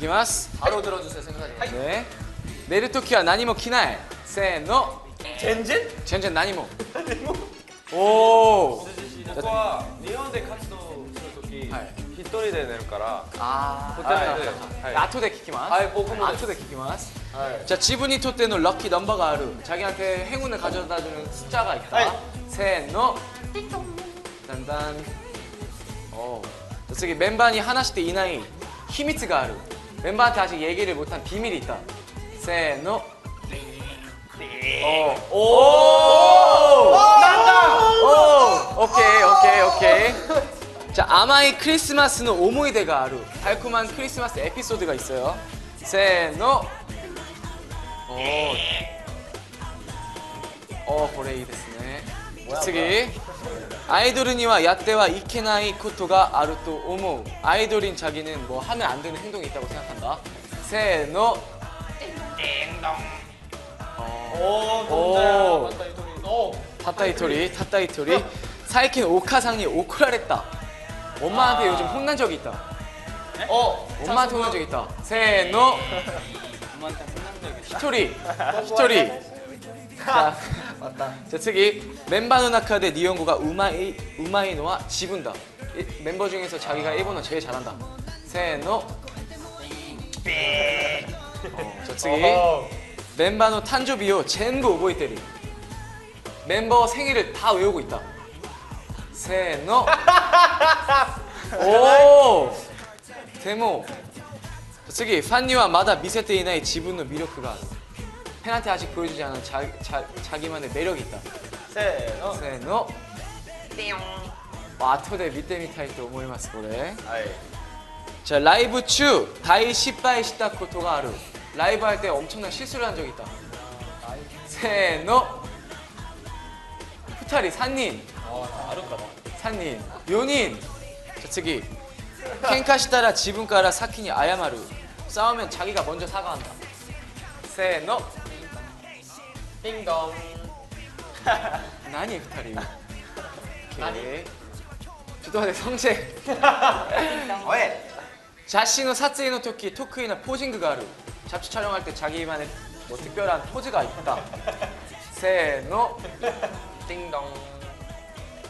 きます。 바로 들어주세요 생각하지 마. ね。寝るときは何も着ない。せーの。 젠젠? 全然何も。おお。僕は日本で活動するときはい一人で寝るからあホテルではい。はい後で聞きます。はい僕もです後で聞きます。 네. 자 지분이 토테는 럭키 넘버가 아루 자기한테 행운을 가져다주는 숫자가 있다 아이. 세노 단단 어 저기 멤버니 하나씩 때 이나이 히미츠가 아루 멤버한테 아직 얘기를 못한 비밀이 있다. 세노. 어. 오. 오. 난다. 오. 오케이 오케이 오케이. 자 아마이 크리스마스는 오모이 데가 아루. 달콤한 크리스마스 에피소드가 있어요. 세노. 오. 네. 어 고레이 됐네. 뭐야, 비치기. 아이돌은이와 야떼와 이케나이 코토가 아루 또 오모. 아이돌인 자기는 뭐 하면 안 되는 행동이 있다고 생각한다. 세노. 어. 오 오. 맞다 이 소리 오 타타이토리, 타타이토리. 사이킨 오카상이 오코라랬다. 엄마한테 요즘 혼난 적이 있다. 어. 엄마한테 혼난 적이 있다. 세노. 히토리. 히토리. 자, 맞다. 제트기 멤바 누나카 대 니온구가 우마이 우마이노와 지분다. 이- 멤버 중에서 자기가 일본어 제일 잘한다. 세노. 어, 제트기 멤바노 탄조비오 젠구 오보이테리. 멤버 생일을 다 외우고 있다. 세노. 오. 데모. 제트기 판니와 마다 미세테이나의 지분노 미력크가. 팬한테 아직 보여주지 않은 자, 자, 자기만의 매력이 있다. 세노 세노. 띠용. 와토데 밑대미타이 또 오모이마스 고래. 아이 자 라이브 추 다이 시바이 시타 코토가 아루. 라이브 할 때 엄청난 실수를 한 적이 있다. 세노. 후타리 산닌. 아, 아름다워 산닌. 요닌. 자次 켄카시타라 지분가라 사키니 아야마루. 싸우면 자기가 먼저 사과한다. 세노. 띵동. 나니 二人. 오케이. ちょっと待って성재. 왜? 자신의 사츠의 토끼 토크이나 포징그가 아루 잡지 촬영할 때 자기만의 뭐 특별한 포즈가 있다 세노 띵동.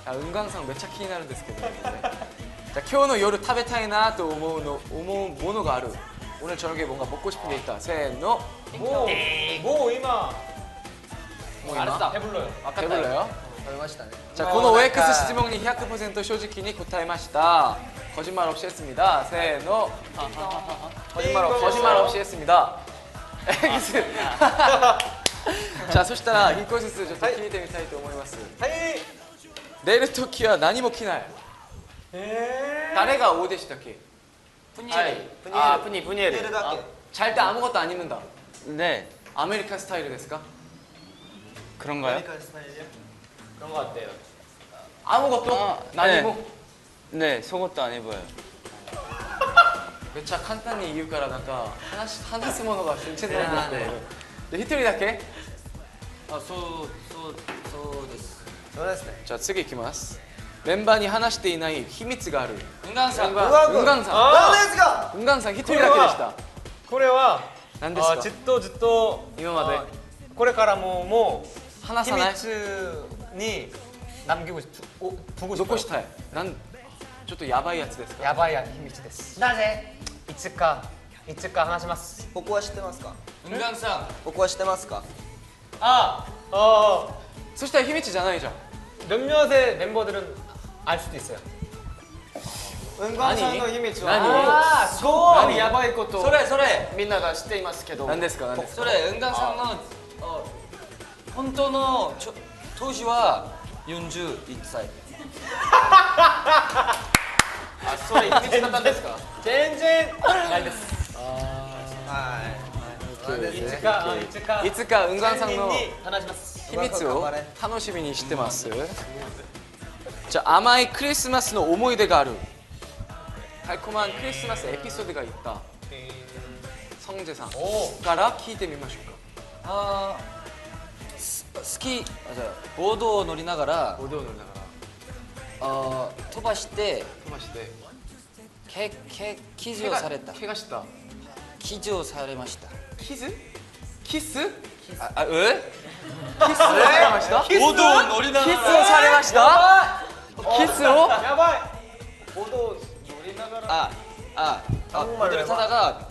아, 은광상 몇 차 키니 나는 데스けど 자今日の夜 타베타이나 또 오모노 오모 모노가 아루 오늘 저녁에 뭔가 먹고 싶은 게 있다 세노 뭐, 뭐 이마 뭐 뭐 알았다. 배불러요. 배불러요? 맛있다. 자, 고노 오에크스 시즈몽니 히야크 퍼센트 쇼지키니 구타이 마시다. 거짓말 없이 했습니다. 세노. 거짓말 거짓말 없이 했습니다. 에기스. 자, 소시타라 인코시스 저 토끼니 때문에 타이 또 오모이마스. 내일 토끼야 나니 모키날. 다네가 오데시 토끼. 분이엘. 아, 분이 분이엘. 절대 아무것도 안 입는다. 네. 아메리카 스타일이 됐을까? 그런가요? 그런 거 같대요 아무것도? 아,何も 네 속옷도 안 입어요 めっちゃ簡単に言うからなんか話し話すものが全然ないんですけどで一人だけあ、そうそうそうです。そうですねじゃあ次いきますメンバーに話していない秘密がある 은강상. 은광 은광さん 아 ですか 은광さん一人だけでしたこれは何ですかあずっとずっと今まであこれからももう 話さない秘密に남기고 싶, 오, 두고 残 싶어요 したいなんちょっとやばいやつですか 야바이秘密ですなぜいつかいつか話します僕は知ってますか 은강상. 僕は知ってますか 아, 어, そしたら秘密じゃないじゃん 몇몇의 멤버들은 알 수도 있어요 うんがんさんの秘密は何 아, 소 아니. 야바이 것도 それそれみんなが知っていますけど。何ですか何ですかそれ 은강상 の어 本当のちょ当時は41歳。あ、それ秘密だったんですか。全然ないですはいいつかあいつかいつか은광さんのに話します秘密を頑張れ楽しみにしてますじゃあ甘いクリスマスの思い出がある달콤한クリスマスエピソードがいった성재さんおから聞いてみましょうかあーす 好きあじゃあボードを乗りながらボードを乗りながら。あ飛ばして飛ばして。けけ記事をされた。怪我した？記事をされました。キス？キス？あえ？キスされました？キス？ボードを乗りながら。キスをされました？キスを？やばい。ボードを乗りながら。あああ、あ、踊りが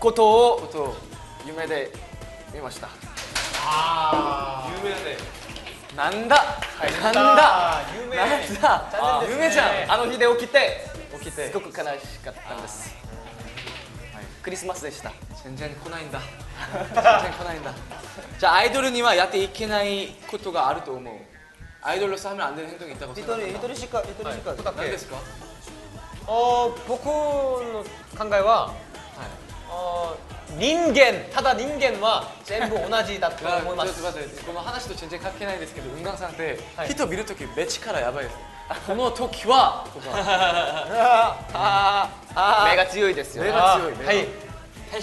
ことを夢で見ました。ああなんだ、なんだ？有なんだ、夢じゃん。あの日で起きて起きて。すごく悲しかったんです、クリスマスでした。全然来ないんだ。全然来ないんだ。じゃあアイドルにはやっていけないことがあると思う？アイドルサムランで変動に行ったことない一人しか一人しか、何ですか？あ僕の考えは人間ただ人間は全部同じだと思います。この話と全然関係ないですけど運河さんって、はい、人見るとき目力やばいです。この時は 目が強いですよ。目が強いはい。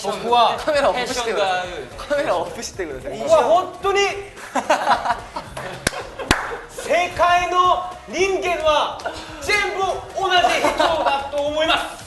僕はカメラオフしてください。カメラオフしてください。僕は本当に世界の人間は全部同じ人だと思います。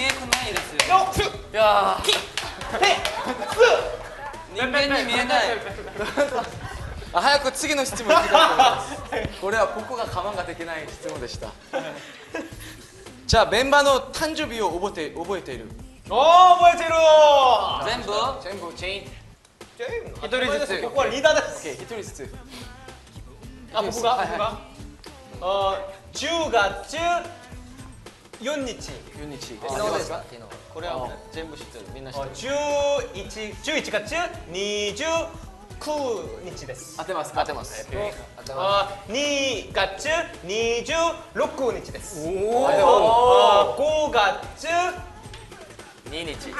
いや人間に見えない。ー あ早く次の質問聞きたいと思いますこれは僕が我慢ができない質問でした。じゃあメンバーの誕生日を覚えて覚えている？おー覚えてる全部？全部チェーン。一人ずつここはリーダーです。一人ずつ。あ僕が？はいはい。僕が？あ10月4日。4日昨日ですか？昨日これは全部知ってる。みんな知ってる。11 11月29日です。当てますか？当てます。あ2月26日です。おあ5月2日。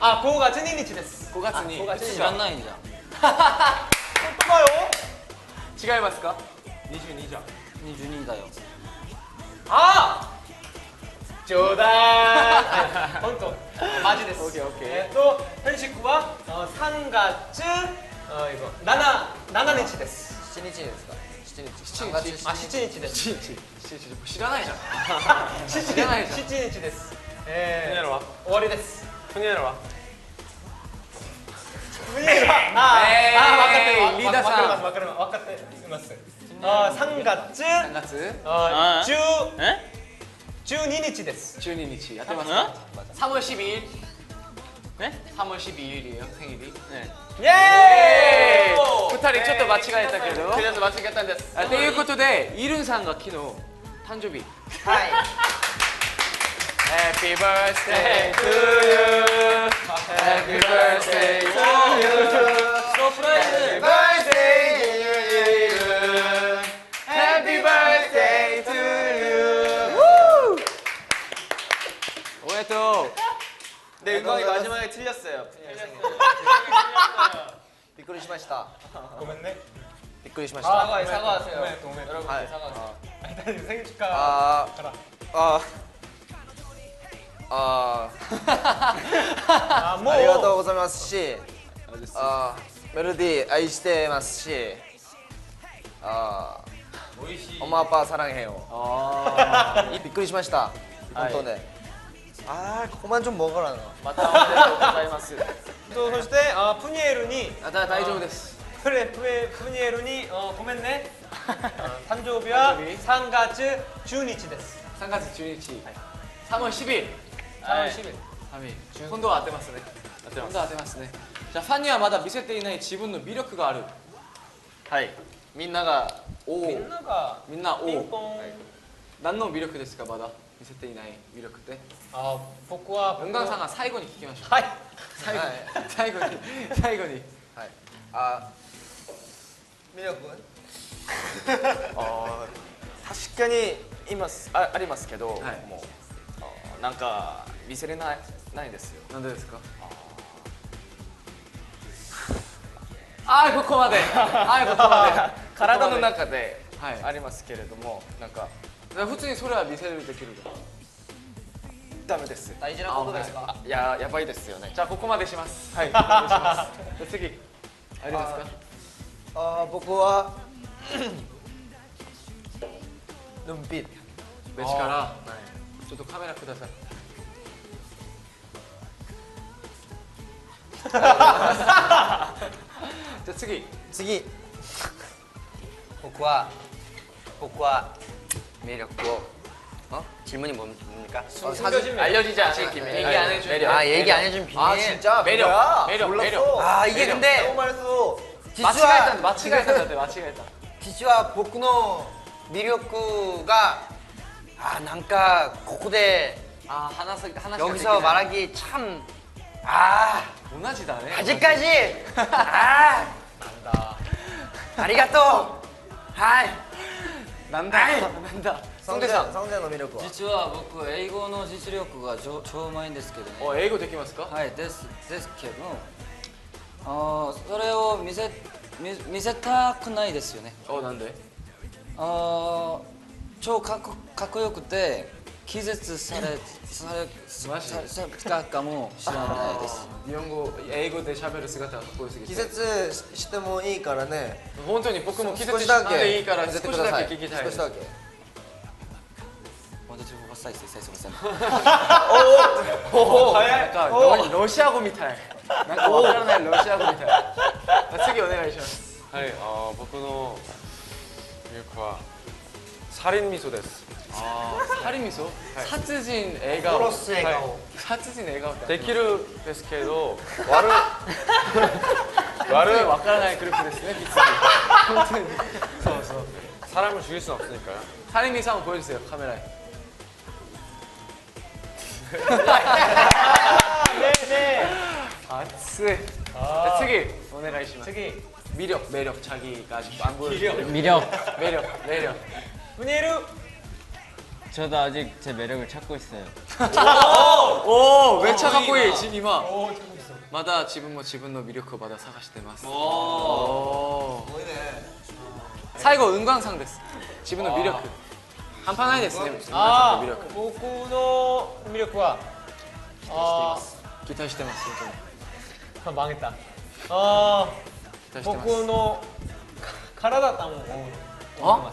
あ5月2日です。5月に5月知らないんじゃん。本当だよ違いますか？22だよ。あ冗談。本当マジです。오케 이, 오케 이. 네, 또 현식구와 어, 상가츠 어, 이거나7日です。か？7日。あ七日です。7日。7日。知らないじゃん。知らないじゃん。七日です。えー終わりです。あ、えー。あ、分リーダーさん。かって分か分かってます。あ、三月。3月？あー、ええ？12日です12日やってますあか3월12일 네? 3월 12일이에요 생일이 네. イエーイ2人ちょっと間違えたけどとりあえず間違えたんですあということでイルンさんが昨日誕生日はい Happy birthday to you Happy birthday to you サプライズ 마지막에 틀렸어요びっくりしましたごめんねびっくりしました 사과 사과하세요 여러분 아, 사과하세요 일단 생일 축하 아, 아, 아, あもうありがとうございますし、あメロディー愛してますし、あおまぱさらんへよ。あびっくりしました。本当ね。あー、 ここまでちょっともからな。ーまたおめでとうございますとそしてあプニエルにあだ大丈夫ですプレプレプニエルにあごめんねあ誕生日は誕生日3月10日です3月12日3월 10일 楽しみ3일今度は当てますね当て ホンダ当てますねじゃあファンにはまだ見せていない自分の魅力があるはいみんながおみんながみんなおピンポン何の魅力ですかまだ 見せていない魅力って？あ僕は文眼さんが最後に聞きましょう。はい。最後にはい。最後に最後に。はい。あ魅力 あー確かにいますあありますけど、はい。もうなんか見せれないないですよ。なんでですか？ああここまで。ああここまで。体の中ではい。ありますけれども、なんかだから普通にそれは見せるできるダメです。大事なことですか？あい。ややばいですよね。じゃあここまでします。はい。お願いします。じゃあ次。ありますか？あ僕は눈빛ベチから？ちょっとカメラください。じゃあ次。次。僕は僕は 매력고 어? 질문이 뭡니까? 어, 사진 알려지지 않을 기밀. 얘기 안 해준 매력. 아 얘기 안 해준 비밀. 아 진짜 매력, 매력, 몰랐어. 매력. 아 이게 매력. 너무 말했어. 마치가 일단 마치가 일단 돼 마치가 일단. 지수와 복노 미력구가 아 난가 고코대 아 하나씩 하나 여기서 말하기 참 아 못나지다네. 아직까지 아 간다 아리가또 아이 なんだ、なんだ。そんでさんそんでの魅力は？実は僕英語の実力が超うまいんですけどね。お英語できますか？はいですですけどああそれを見せ見せたくないですよね。おなんで？ああ超かっこかっこよくて気絶されされマジされされたかもしれないです日本語英語で喋る姿がかっこよすぎて気絶してもいいからね本当に僕も気絶し少しだけたんでいいから少しだけ聞きたい少しだけ私も発災して最初ませんおおなんかロシア語みたいなんかわからないロシア語みたい次お願いしますはい、あー僕の魅力は 살인 미소 됐어. 아, 살인 미소? 네. 사쯔진 애가. 플러스 애가. 네. 사쯔진 애가. 데키르 베스케도 와르. 와르. 와카라나이 그렇게 됐으네, 아무튼. 서서. 사람을 죽일 순 없으니까요. 살인 미소 한번 보여주세요, 카메라에. 네네. 아츠. 아. 아. 특이. 오네가이시마. 특이. 미력, 매력, 자기가 아직 안 보여주고. 미력. 매력, 매력. 문예루 저도 아직 제 매력을 찾고 있어요. 오, 외차 갖고 이 진이마. 마다 집은 뭐 집은 너 미력커 마다 사가시대마스. 오. 사이거 은광상 됐어. 집은 너 미력커. 그. 한판 하이 됐어. 아, 미력커. 僕の魅力はあ 그. 기타 시대마스. 기타 시대마스. 僕の体だったもん 어?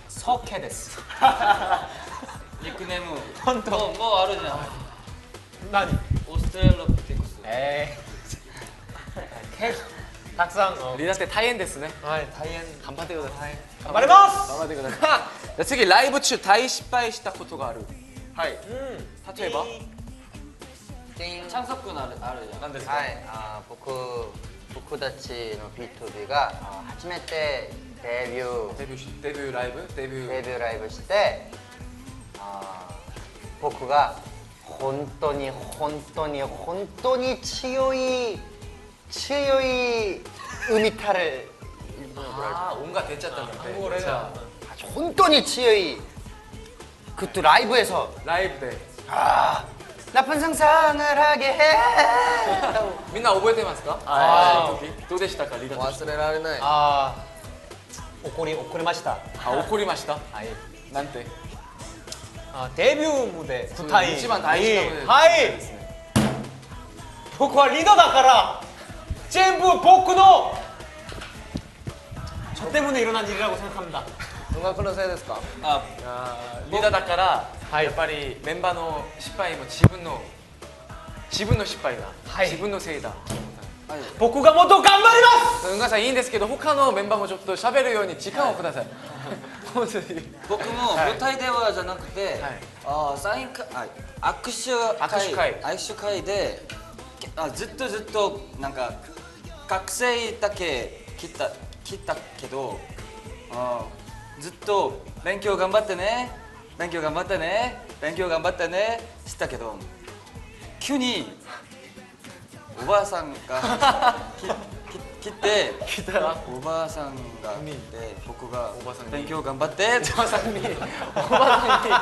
석해 됐어. 니크네무 헌터. 뭐, 뭐 아르냐? 何 오스트랄로피테쿠스. 에이 たくさんの 리나 때 타이엔 됐으네. はい大変 간판 때보다 타이엔. 頑張ります 나마 되고 나. 자, 특히 라이브 츠 다이 시바이 시타 코토가 아루. 하이. 음. うん例えば 창석군 아르 아르냐? 何ですかはいあ僕 도쿠다치 노 비투비가 어, 하치메 때 데뷔. 데뷔 시- 데뷔 라이브? 데뷔. 데뷔 라이브 시때 어, 보쿠가 本当に本当に本当に 치요이 치요이 음이타를 아 온갖 대짜다 한국어로 해라 아주 혼돈이 치여이 그것도 라이브에서 라이브 때 아 나쁜 상상을 하게 해. みんな覚えてますかあの時どうでしたかリーダーとして忘れられないああ怒り怒りました怒りましたはいなんて 아, 예. 아, 데뷔 무대 구타이. 이치만 다이. 하이! 보코 리더다から 전부 보쿠노 저 때문에 일어난 일이라고 생각합니다. 누가 그런 사야 됐을까? 아, 리더다から はい。やっぱりメンバーの失敗も自分の自分の失敗だ、はい。自分のせいだ。僕がもっと頑張ります！うんがさんいいんですけど他のメンバーもちょっと喋るように時間をください。僕も舞台ではじゃなくて、はい。あサイン会あ握手会握手会。握手会でけあずっとずっとなんか学生だけ来た来たけどあずっと勉強頑張ってね勉強頑張ってね。勉強頑張ってね。したけど急におばあさんが 来て来たら？おばあさんが来て僕がおばさんに。勉強頑張っておばさんに。おばさんに。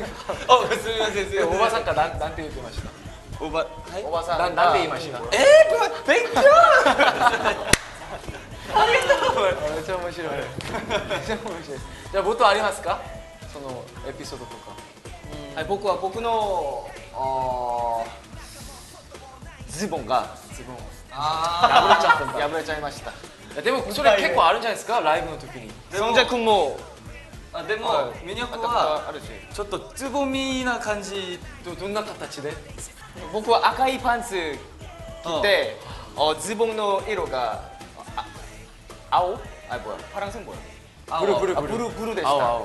おすみませんすみません。おばさんかなんなんて言ってました？おばはい？おばさんななんて言いました？えー、勉強！めっちゃ面白い。めっちゃ面白い。じゃあボありますか？そのエピソードとか。はい、僕は僕のズボンがズボン。破れちゃった破れちゃいました。いやでもそれ結構あるんじゃないですか？ライブの時に。ソンジャ君もあでも、はいミニョクはちょっとつぼみな感じどどんな形で？僕は赤いパンツ着てあズボンの色があ青？あ뭐야パランセンボブルブルあブルブルでした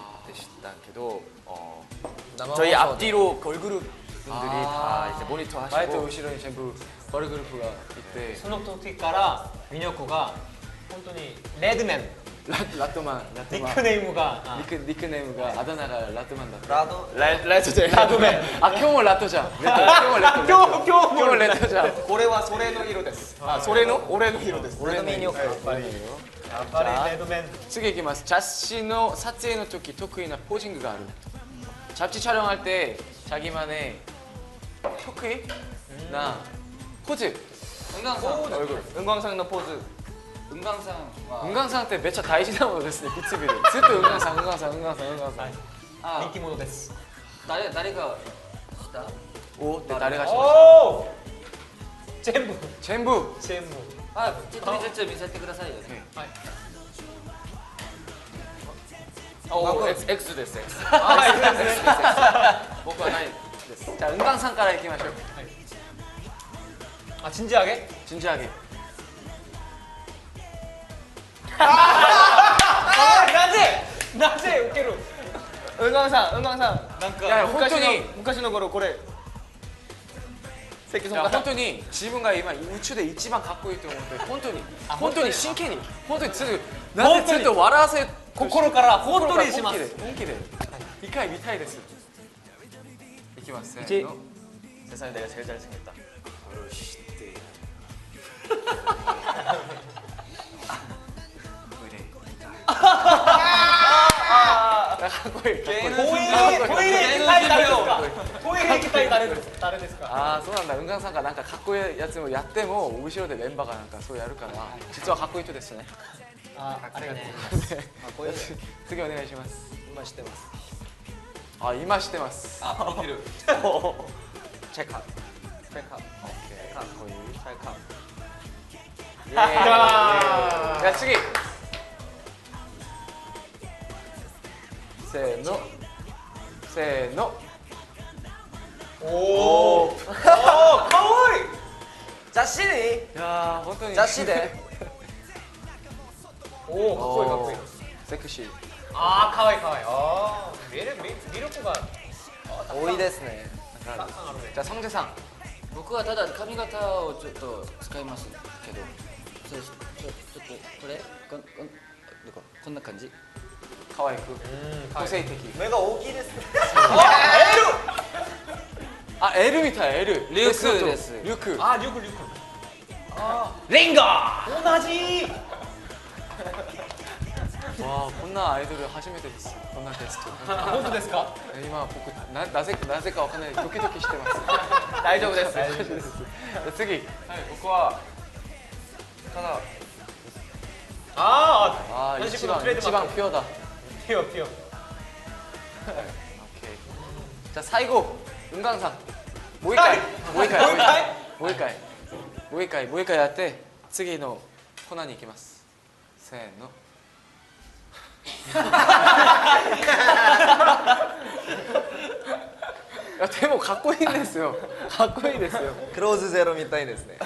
でしたけど어 저희 앞뒤로 걸그룹 분들이 다 이제 모니터 前と 하시고 後ろに全部バルグループがいてその時からミニョコが本当にレッドメン 라, 라또만 라또만 니크네이무가 아. 니크, 니크네임가 아다나가 라또만 라또 라도? 라, 라또제. 라또맨 아 쿄모 라또자. 네, 쿄모 라또 쿄모 쿄모. 쿄모 라또자. 고래와 소레노이로 됐어. 아 소레노? 오레노이로 됐어. 레드맨이요. 야빠리요. 야빠리 레드맨. 쓰게 이기마스. 자신의 사제의 토끼 토크이나 포징그가 아루 잡지 촬영할 때 자기만의 토크나 포즈. 은광상 얼굴. 은광상 너 포즈. 은광상 와 은광상 때めっちゃ大事なものですねビツビルずっと 은광상 은광상 은광상 은광상 あ人気者です誰誰がしたおって誰がしましおお全部た全部全部あちょっとずつ見せてくださいよねお X, X です X 僕はないですじゃあ 은광상 からいきましょうあ진지하게 진지하게 낮에! 낮에 웃기로! 은광상, 은광상. 야, 혼돈이 문카시노 걸로, 고래. 새끼 손가락. 혼돈이 지분과 이만 우추대 이치만 갖고 있던 건데 아, 혼돈이 혼돈이 신캐니 혼돈이 진짜 나한테 혼돈이. 진짜 와라세 코코로 깔아라. 혼돈이 이치만. 혼기대 이카이 미타이 데스 이키마스 이치. 세상에 내가 제일 잘생겼다. 네. かっこいい。あそうなんだ。運河さんがなんかかっこいいやつをやっても後ろで連覇かなんかそうやるから、実はかっこいい人ですね。あありがとい。次お願いします。今してます。あ今してます。あプロフ。チェックアウ。チェックアウト。オッケー。かっこいい。チェックアウ。じゃあ次。せーの。せーの。おおおかわいい。雑誌に？いやー本当に。雑誌で？おおかっこいいかっこいい。セクシー。ああかわいいかわいい。ああ魅力魅力が多いですねたくさんあるね。じゃあソンジェさん。僕はただ髪型をちょっと使いますけど。それちょちょっとこれ？こんこんどこ？こんな感じ？可愛くうん個性的目が大きいですあ L みたい L リュックですリュックあリュクリュク 오나지. 와, 혼나 아이돌을 하시메 데스. 혼나 테스트. 本当ですか？今僕ななぜなぜかわかんないドキドキしてます。大丈夫です大丈夫です。じゃあ次。はい僕はただ 아, ああ현식 一 君の番一トレードマーク番ピュアだ。 피어 피어 오케이. 자 사이고. 은강상 모이카이. 모이카이. 모이카이? 모이카이. 모이카이. 할때 쓰기 노 코난이 이기마스. 세노. 야, 대모 갖고 있는 데스요. 갖고 있는 데스요. クローズゼロみたいですね